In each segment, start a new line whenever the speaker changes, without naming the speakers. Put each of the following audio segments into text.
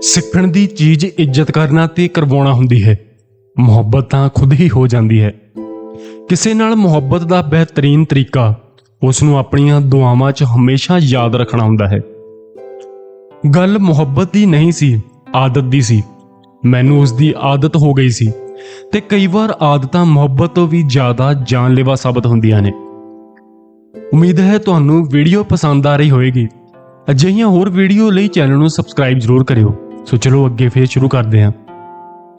ਸਿੱਖਣ ਦੀ ਚੀਜ਼ ਇੱਜ਼ਤ ਕਰਨਾ ਤੇ ਕਰਵਾਉਣਾ ਹੁੰਦੀ ਹੈ। ਮੁਹੱਬਤ ਤਾਂ ਖੁਦ ਹੀ ਹੋ ਜਾਂਦੀ ਹੈ। ਕਿਸੇ ਨਾਲ ਮੁਹੱਬਤ ਦਾ ਬਿਹਤਰੀਨ ਤਰੀਕਾ ਉਸ ਨੂੰ ਆਪਣੀਆਂ ਦੁਆਵਾਂ 'ਚ ਹਮੇਸ਼ਾ ਯਾਦ ਰੱਖਣਾ ਹੁੰਦਾ ਹੈ। ਗੱਲ ਮੁਹੱਬਤ ਦੀ ਨਹੀਂ ਸੀ, ਆਦਤ ਦੀ ਸੀ। ਮੈਨੂੰ ਉਸ ਦੀ ਆਦਤ ਹੋ ਗਈ ਸੀ ਤੇ ਕਈ ਵਾਰ ਆਦਤਾਂ ਮੁਹੱਬਤ ਤੋਂ ਵੀ ਜ਼ਿਆਦਾ ਜਾਨਲੇਵਾ ਸਾਬਤ ਹੁੰਦੀਆਂ ਨੇ। ਉਮੀਦ ਹੈ ਤੁਹਾਨੂੰ ਵੀਡੀਓ ਪਸੰਦ ਆ ਰਹੀ ਹੋਵੇਗੀ। ਅਜਿਹੀਆਂ ਹੋਰ ਵੀਡੀਓ ਲਈ ਚੈਨਲ ਨੂੰ ਸਬਸਕ੍ਰਾਈਬ ਜ਼ਰੂਰ ਕਰਿਓ। ਸੋ ਚਲੋ ਅੱਗੇ ਫੇਰ ਸ਼ੁਰੂ ਕਰਦੇ ਹਾਂ।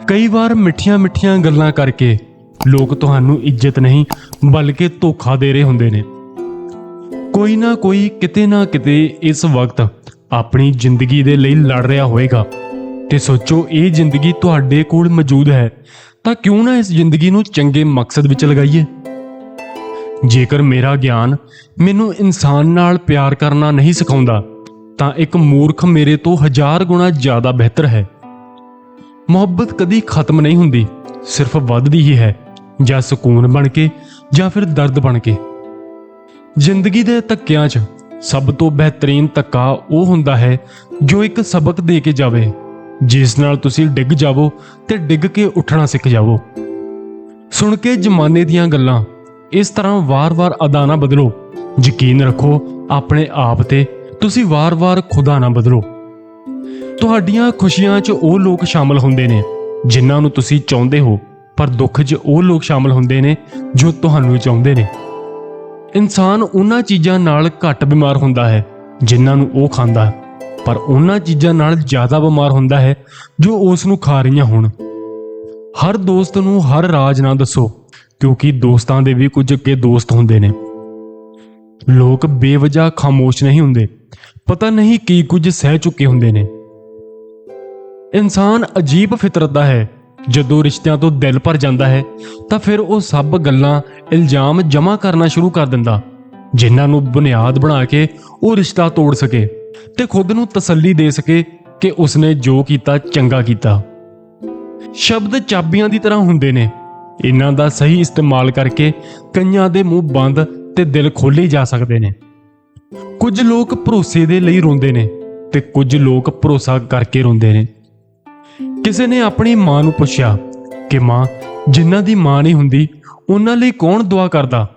ਕਈ ਵਾਰ ਮਿੱਠੀਆਂ-ਮਿੱਠੀਆਂ ਗੱਲਾਂ ਕਰਕੇ ਲੋਕ ਤੁਹਾਨੂੰ ਇੱਜ਼ਤ ਨਹੀਂ, ਬਲਕਿ ਧੋਖਾ ਦੇ ਰਹੇ ਹੁੰਦੇ ਨੇ। ਕੋਈ ਨਾ ਕੋਈ, ਕਿਤੇ ਨਾ ਕਿਤੇ ਇਸ ਵਕਤ ਆਪਣੀ ਜ਼ਿੰਦਗੀ ਦੇ ਲਈ ਲੜ ਰਿਹਾ ਹੋਵੇਗਾ। ਤੇ ਸੋਚੋ, ਇਹ ਜ਼ਿੰਦਗੀ ਤੁਹਾਡੇ ਕੋਲ ਮੌਜੂਦ ਹੈ, ਤਾਂ ਕਿਉਂ ਨਾ ਇਸ ਜ਼ਿੰਦਗੀ ਨੂੰ ਚੰਗੇ ਮਕਸਦ ਵਿੱਚ ਲਗਾਈਏ? ਜੇਕਰ ਮੇਰਾ ਗਿਆਨ ਮੈਨੂੰ ਇਨਸਾਨ ਨਾਲ ਪਿਆਰ ਕਰਨਾ ਨਹੀਂ ਸਿਖਾਉਂਦਾ ਤਾਂ ਇੱਕ ਮੂਰਖ ਮੇਰੇ ਤੋਂ ਹਜ਼ਾਰ ਗੁਣਾ ਜ਼ਿਆਦਾ ਬਿਹਤਰ ਹੈ। ਮੁਹੱਬਤ ਕਦੀ ਖਤਮ ਨਹੀਂ ਹੁੰਦੀ, ਸਿਰਫ ਵੱਧਦੀ ਹੀ ਹੈ, ਜਾਂ ਸਕੂਨ ਬਣ ਕੇ, ਜਾਂ ਫਿਰ ਦਰਦ ਬਣ ਕੇ। ਜ਼ਿੰਦਗੀ ਦੇ ਧੱਕਿਆਂ 'ਚ ਸਭ ਤੋਂ ਬਿਹਤਰੀਨ ਧੱਕਾ ਉਹ ਹੁੰਦਾ ਹੈ ਜੋ ਇੱਕ ਸਬਕ ਦੇ ਕੇ ਜਾਵੇ, ਜਿਸ ਨਾਲ ਤੁਸੀਂ ਡਿੱਗ ਜਾਵੋ ਤੇ ਡਿੱਗ ਕੇ ਉੱਠਣਾ ਸਿੱਖ ਜਾਵੋ। ਸੁਣ ਕੇ ਜ਼ਮਾਨੇ ਦੀਆਂ ਗੱਲਾਂ, ਇਸ ਤਰ੍ਹਾਂ ਵਾਰ-ਵਾਰ ਅਦਾ ਨਾ ਬਦਲੋ, ਯਕੀਨ ਰੱਖੋ ਆਪਣੇ ਆਪ ਤੇ ਤੁਸੀਂ ਵਾਰ-ਵਾਰ ਖੁਦਾ ਨਾ ਬਦਲੋ। ਤੁਹਾਡੀਆਂ ਖੁਸ਼ੀਆਂ 'ਚ ਉਹ ਲੋਕ ਸ਼ਾਮਲ ਹੁੰਦੇ ਨੇ, ਜਿਨ੍ਹਾਂ ਨੂੰ ਤੁਸੀਂ ਚਾਹੁੰਦੇ ਹੋ, ਪਰ ਦੁੱਖ 'ਚ ਉਹ ਲੋਕ ਸ਼ਾਮਲ ਹੁੰਦੇ ਨੇ, ਜੋ ਤੁਹਾਨੂੰ ਚਾਹੁੰਦੇ ਨੇ। ਇਨਸਾਨ ਉਹਨਾਂ ਚੀਜ਼ਾਂ ਨਾਲ ਘੱਟ ਬਿਮਾਰ ਹੁੰਦਾ ਹੈ, ਜਿਨ੍ਹਾਂ ਨੂੰ ਉਹ ਖਾਂਦਾ ਹੈ, ਪਰ ਉਹਨਾਂ ਚੀਜ਼ਾਂ ਨਾਲ ਜ਼ਿਆਦਾ ਬਿਮਾਰ ਹੁੰਦਾ ਹੈ, ਜੋ ਉਸ ਨੂੰ ਖਾ ਰਹੀਆਂ ਹੋਣ। ਹਰ ਦੋਸਤ ਨੂੰ ਹਰ ਰਾਜ ਨਾ ਦੱਸੋ, ਕਿਉਂਕਿ ਦੋਸਤਾਂ ਦੇ ਵੀ ਕੁਝ ਕੇ ਦੋਸਤ ਹੁੰਦੇ ਨੇ। ਲੋਕ ਬੇਵਜਾ ਖਾਮੋਸ਼ ਨਹੀਂ ਹੁੰਦੇ। ਪਤਾ ਨਹੀਂ ਕੀ ਕੁਝ ਸਹਿ ਚੁੱਕੇ ਹੁੰਦੇ ਨੇ। ਇਨਸਾਨ ਅਜੀਬ ਫਿਤਰਤ ਦਾ ਹੈ। ਜਦੋਂ ਰਿਸ਼ਤਿਆਂ ਤੋਂ ਦਿਲ ਭਰ ਜਾਂਦਾ ਹੈ, ਤਾਂ ਫਿਰ ਉਹ ਸਭ ਗੱਲਾਂ ਇਲਜ਼ਾਮ ਜਮ੍ਹਾਂ ਕਰਨਾ ਸ਼ੁਰੂ ਕਰ ਦਿੰਦਾ। ਜਿਨ੍ਹਾਂ ਨੂੰ ਬੁਨਿਆਦ ਬਣਾ ਕੇ ਉਹ ਰਿਸ਼ਤਾ ਤੋੜ ਸਕੇ ਤੇ ਖੁਦ ਨੂੰ ਤਸੱਲੀ ਦੇ ਸਕੇ ਕਿ ਉਸਨੇ ਜੋ ਕੀਤਾ, ਚੰਗਾ ਕੀਤਾ। ਸ਼ਬਦ ਚਾਬੀਆਂ ਦੀ ਤਰ੍ਹਾਂ ਹੁੰਦੇ ਨੇ। ਇਹਨਾਂ ਦਾ ਸਹੀ ਇਸਤੇਮਾਲ ਕਰਕੇ ਕਈਆਂ ਦੇ ਮੂੰਹ ਬੰਦ ਤੇ ਦਿਲ ਖੋਲੇ ਜਾ ਸਕਦੇ ਨੇ। ਕੁਝ ਲੋਕ ਭਰੋਸੇ ਦੇ ਲਈ ਰੋਂਦੇ ਨੇ ਤੇ ਕੁਝ ਲੋਕ ਭਰੋਸਾ ਕਰਕੇ ਰੋਂਦੇ ਨੇ। ਕਿਸੇ ਨੇ ਆਪਣੀ ਮਾਂ ਨੂੰ ਪੁੱਛਿਆ ਕਿ ਮਾਂ ਜਿਨ੍ਹਾਂ ਦੀ ਮਾਂ ਨਹੀਂ ਹੁੰਦੀ, ਉਹਨਾਂ ਲਈ ਕੌਣ ਦੁਆ ਕਰਦਾ?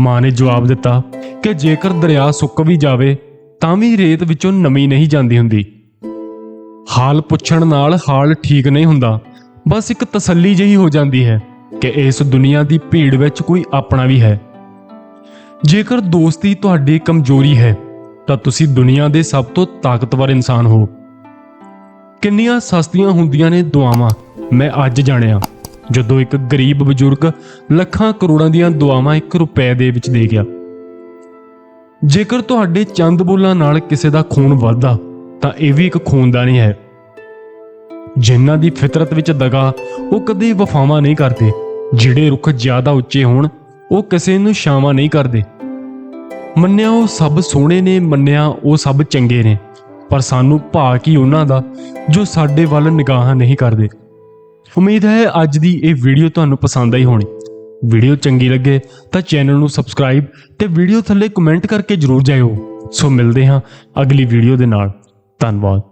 ਮਾਂ ਨੇ ਜਵਾਬ ਦਿੱਤਾ ਕਿ ਜੇਕਰ ਦਰਿਆ ਸੁੱਕ ਵੀ ਜਾਵੇ, ਤਾਂ ਵੀ ਰੇਤ ਵਿੱਚੋਂ ਨਮੀ ਨਹੀਂ ਜਾਂਦੀ ਹੁੰਦੀ। ਹਾਲ ਪੁੱਛਣ ਨਾਲ ਹਾਲ ਠੀਕ ਨਹੀਂ ਹੁੰਦਾ, ਬਸ ਇੱਕ ਤਸੱਲੀ ਜਿਹੀ ਹੋ ਜਾਂਦੀ ਹੈ ਕਿ ਇਸ ਦੁਨੀਆ ਦੀ ਭੀੜ ਵਿੱਚ ਕੋਈ ਆਪਣਾ ਵੀ ਹੈ। ਜੇਕਰ ਦੋਸਤੀ ਤੁਹਾਡੀ ਕਮਜ਼ੋਰੀ ਹੈ, ਤਾਂ ਤੁਸੀਂ ਦੁਨੀਆ ਦੇ ਸਭ ਤੋਂ ਤਾਕਤਵਰ ਇਨਸਾਨ ਹੋ। ਕਿੰਨੀਆਂ ਸਸਤੀਆਂ ਹੁੰਦੀਆਂ ਨੇ ਦੁਆਵਾਂ, ਮੈਂ ਅੱਜ ਜਾਣਿਆ। ਜਦੋਂ ਇੱਕ ਗਰੀਬ ਬਜ਼ੁਰਗ ਲੱਖਾਂ ਕਰੋੜਾਂ ਦੀਆਂ ਦੁਆਵਾਂ 1 ਰੁਪਏ ਦੇ ਵਿੱਚ ਦੇ ਗਿਆ। ਜੇਕਰ ਤੁਹਾਡੇ ਚੰਦ ਬੋਲਾਂ ਨਾਲ ਕਿਸੇ ਦਾ ਖੂਨ ਵੱਧਦਾ, ਤਾਂ ਇਹ ਵੀ ਇੱਕ ਖੂਨਦਾਨੀ ਹੈ। ਜਿਨ੍ਹਾਂ ਦੀ ਫਿਤਰਤ ਵਿੱਚ ਦਗਾ, ਉਹ ਕਦੇ ਵਫਾਵਾਂ ਨਹੀਂ ਕਰਦੇ। ਜਿਹੜੇ ਰੁੱਖ ਜ਼ਿਆਦਾ ਉੱਚੇ ਹੋਣ, ਉਹ ਕਿਸੇ ਨੂੰ ਛਾਵਾਂ ਨਹੀਂ ਕਰਦੇ। ਮੰਨਿਆ ਉਹ ਸਭ ਸੋਹਣੇ ਨੇ, ਮੰਨਿਆ ਉਹ ਸਭ ਚੰਗੇ ਨੇ। ਪਰ ਸਾਨੂੰ ਭਾਅ ਕੀ ਉਹਨਾਂ ਦਾ, ਜੋ ਸਾਡੇ ਵੱਲ ਨਿਗਾਹਾਂ ਨਹੀਂ ਕਰਦੇ। ਉਮੀਦ ਹੈ ਅੱਜ ਦੀ ਇਹ ਵੀਡੀਓ ਤੁਹਾਨੂੰ ਪਸੰਦ ਆਈ ਹੋਣੀ। ਵੀਡੀਓ ਚੰਗੀ ਲੱਗੇ ਤਾਂ ਚੈਨਲ ਨੂੰ ਸਬਸਕ੍ਰਾਈਬ ਤੇ ਵੀਡੀਓ ਥੱਲੇ ਕਮੈਂਟ ਕਰਕੇ ਜਰੂਰ ਜਾਇਓ। ਸੋ ਮਿਲਦੇ ਹਾਂ ਅਗਲੀ ਵੀਡੀਓ ਦੇ ਨਾਲ। ਧੰਨਵਾਦ।